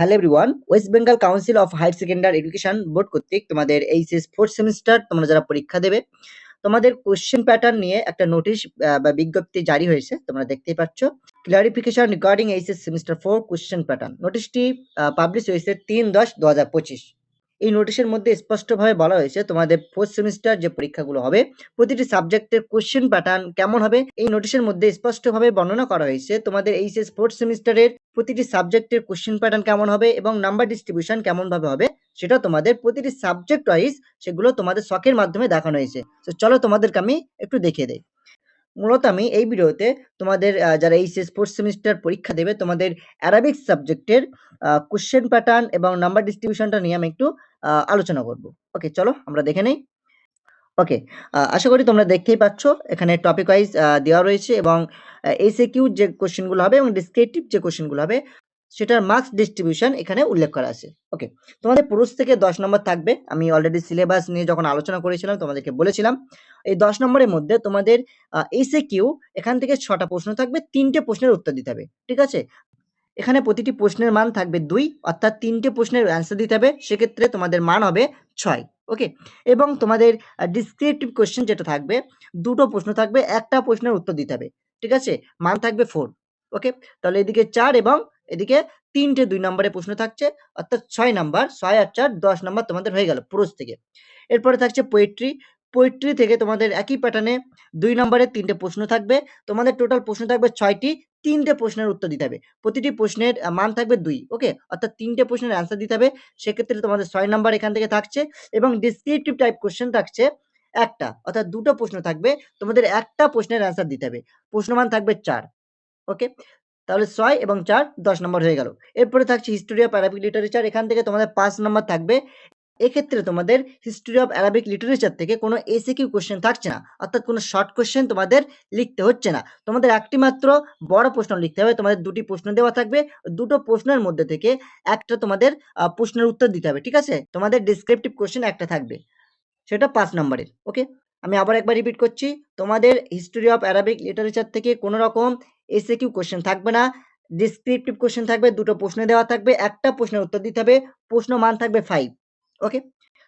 Hello everyone West Bengal council of higher secondary education board কর্তৃক তোমাদের HS fourth semester তোমরা যারা পরীক্ষা দেবে, তোমাদের কোশ্চেন প্যাটার্ন নিয়ে একটা নোটিশ বা বিজ্ঞপ্তি জারি হয়েছে, তোমরা দেখতেই পাচ্ছ। Clarification regarding HS semester four question pattern নোটিশটি publish হয়েছে তিন দশ দু হাজার পঁচিশ। এই নোটিশের মধ্যে স্পষ্টভাবে বলা হয়েছে তোমাদের ফোর্থ সেমিস্টার যে পরীক্ষাগুলো হবে, প্রতিটি সাবজেক্টের কোশ্চেন প্যাটার্ন কেমন হবে, এই নোটিশের মধ্যে স্পষ্টভাবে বর্ণনা করা হয়েছে। তোমাদের এইচএস ফোর্থ সেমিস্টারের প্রতিটি সাবজেক্টের কোশ্চেন প্যাটার্ন কেমন হবে এবং নাম্বার ডিস্ট্রিবিউশন কেমন ভাবে হবে, সেটা তোমাদের প্রতিটি সাবজেক্ট ওয়াইজ সেগুলো তোমাদের শখের মাধ্যমে দেখানো হয়েছে। তো চলো তোমাদেরকে আমি একটু দেখিয়ে দেই। মূলত আমি এই ভিডিওতে তোমাদের যারা এইচএস ফোর্থ সেমিস্টার পরীক্ষা দেবে, তোমাদের অ্যারাবিক সাবজেক্টের কোশ্চেন প্যাটার্ন এবং নাম্বার ডিস্ট্রিবিউশনটা নিয়ে আমি একটু আলোচনা করব। ওকে চলো আমরা দেখে নেই। ওকে আশা করি তোমরা দেখতেই পাচ্ছ, এখানে টপিক ওয়াইজ দেওয়া রয়েছে এবং এসএকিউ যে কোশ্চেনগুলো হবে এবং ডিসক্রিপটিভ যে কোশ্চেনগুলো হবে, সেটার মার্কস ডিস্ট্রিবিউশন এখানে উল্লেখ করা আছে। ওকে তোমাদের পুরুষ থেকে দশ নম্বর থাকবে। আমি অলরেডি সিলেবাস নিয়ে যখন আলোচনা করেছিলাম, তোমাদেরকে বলেছিলাম, এই দশ নম্বরের মধ্যে তোমাদের এসে কিউ এখান থেকে ছটা প্রশ্ন থাকবে, তিনটে প্রশ্নের উত্তর দিতে হবে, ঠিক আছে? এখানে প্রতিটি প্রশ্নের মান থাকবে দুই, অর্থাৎ তিনটে প্রশ্নের অ্যান্সার দিতে হবে, সেক্ষেত্রে তোমাদের মান হবে ছয়। ওকে এবং তোমাদের ডিসক্রিপটিভ কোয়েশ্চেন যেটা থাকবে, দুটো প্রশ্ন থাকবে, একটা প্রশ্নের উত্তর দিতে হবে। ঠিক আছে? মান থাকবে ফোর ওকে তাহলে এদিকে চার এবং এদিকে তিনটে দুই নম্বরে প্রশ্ন থাকছে, অর্থাৎ ছয় নাম্বার, ছয় আর চার দশ নম্বর তোমাদের হয়ে গেল পুরুষ থেকে। এরপরে থাকছে পোয়েট্রি পোয়েট্রি থেকে তোমাদের একই প্যাটার্নে দুই নম্বরের তিনটে প্রশ্ন থাকবে। তোমাদের টোটাল প্রশ্ন থাকবে ছয়টি, তিনটে প্রশ্নের উত্তর দিতে হবে। প্রতিটি প্রশ্নের মান থাকবে দুই ওকে অর্থাৎ তিনটে প্রশ্নের অ্যান্সার দিতে হবে। সেক্ষেত্রে তোমাদের ছয় নাম্বার এখান থেকে থাকছে এবং ডিসক্রিপটিভ টাইপ কোশ্চেন থাকছে একটা, অর্থাৎ দুটো প্রশ্ন থাকবে। তোমাদের একটা প্রশ্নের অ্যান্সার দিতে হবে। প্রশ্নমান থাকবে চার ওকে তাহলে ছয় এবং চার দশ নম্বর হয়ে গেল। এরপরে থাকছে হিস্টোরি অফ অ্যারাবিক লিটারেচার এখান থেকে তোমাদের পাঁচ নম্বর থাকবে এক্ষেত্রে তোমাদের হিস্টোরি অফ অ্যারাবিক লিটারেচার থেকে কোনো এসি কিউ কোশ্চেন থাকছে না, অর্থাৎ কোনো শর্ট কোশ্চেন তোমাদের লিখতে হচ্ছে না। তোমাদের একটি মাত্র বড় প্রশ্ন লিখতে হবে, তোমাদের দুটি প্রশ্ন দেওয়া থাকবে, দুটো প্রশ্নের মধ্যে থেকে একটা তোমাদের প্রশ্নের উত্তর দিতে হবে, ঠিক আছে? তোমাদের ডিসক্রিপটিভ কোশ্চেন একটা থাকবে, সেটা পাঁচ নম্বরের ওকে আমি আবার একবার রিপিট করছি, তোমাদের হিস্টোরি অফ অ্যারাবিক লিটারেচার থেকে কোনো রকম এসে কিউ কোশ্চেন থাকবে না ডিসক্রিপটিভ কোশ্চেন থাকবে, দুটো প্রশ্ন দেওয়া থাকবে, একটা প্রশ্নের উত্তর দিতে হবে, প্রশ্ন মান থাকবে ফাইভ ওকে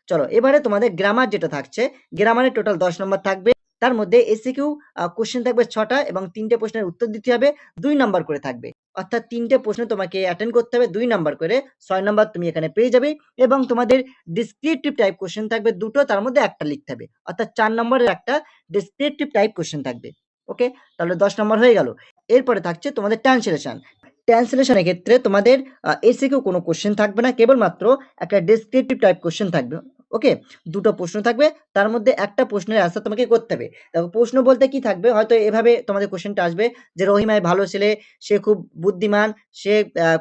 চলো, এবারে তোমাদের গ্রামার যেটা থাকছে গ্রামারের টোটাল দশ নম্বর থাকবে। তার মধ্যে এসে কিউ কোশ্চেন থাকবে ছটা এবং তিনটে প্রশ্নের উত্তর দিতে হবে, দুই নাম্বার করে থাকবে। অর্থাৎ তিনটে প্রশ্ন তোমাকে অ্যাটেন্ড করতে হবে, দুই নাম্বার করে। ছয় নাম্বার তুমি এখানে পেয়ে যাবে এবং তোমাদের ডিসক্রিপটিভ টাইপ কোশ্চেন থাকবে দুটো, তার মধ্যে একটা লিখতে হবে। অর্থাৎ চার নম্বরের একটা ডিসক্রিপটিভ টাইপ কোশ্চেন থাকবে। ওকে তাহলে দশ নম্বর হয়ে গেল। এরপরে থাকছে তোমাদের ট্রান্সলেশন ট্রান্সলেশনের ক্ষেত্রে তোমাদের এসে কেউ কোনো কোশ্চেন থাকবে না, কেবলমাত্র একটা ডিসক্রিপটিভ টাইপ কোশ্চেন থাকবে। ওকে দুটো প্রশ্ন থাকবে, তার মধ্যে একটা প্রশ্নের অ্যান্সার তোমাকে করতে হবে। দেখো, প্রশ্ন বলতে কি থাকবে? হয়তো এভাবে তোমাদের কোশ্চেনটা আসবে যে রহিমায় ভালো ছেলে, সে খুব বুদ্ধিমান, সে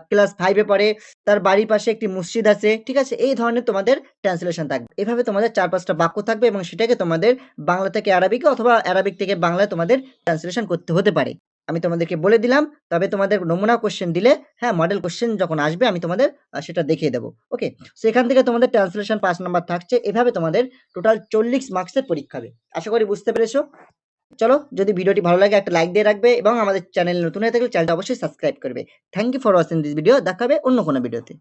ক্লাস ফাইভে পড়ে, তার বাড়ির পাশে একটি মসজিদ আছে, ঠিক আছে? এই ধরনের তোমাদের ট্রান্সলেশন থাকবে। এভাবে তোমাদের চার পাঁচটা বাক্য থাকবে এবং সেটাকে তোমাদের বাংলা থেকে আরবিকে অথবা আরবিক থেকে বাংলায় তোমাদের ট্রান্সলেশন করতে হতে পারে। আমি তোমাদেরকে বলে দিলাম, তবে তোমাদের নমুনা কোশ্চেন দিলে হ্যাঁ মডেল কোশ্চেন যখন আসবে, আমি তোমাদের সেটা দেখিয়ে দেবো ওকে সেখান থেকে তোমাদের ট্রান্সলেশন পাঁচ নাম্বার থাকছে, এভাবে তোমাদের টোটাল চল্লিশ মার্কসের পরীক্ষা হবে, আশা করি বুঝতে পেরেছ? চলো, যদি ভিডিওটি ভালো লাগে, একটা লাইক দিয়ে রাখবে এবং আমাদের চ্যানেল নতুন হয়ে থাকলে চ্যানেলটা অবশ্যই সাবস্ক্রাইব করবে। Thank you for watching this video দেখাবে অন্য কোনো ভিডিওতে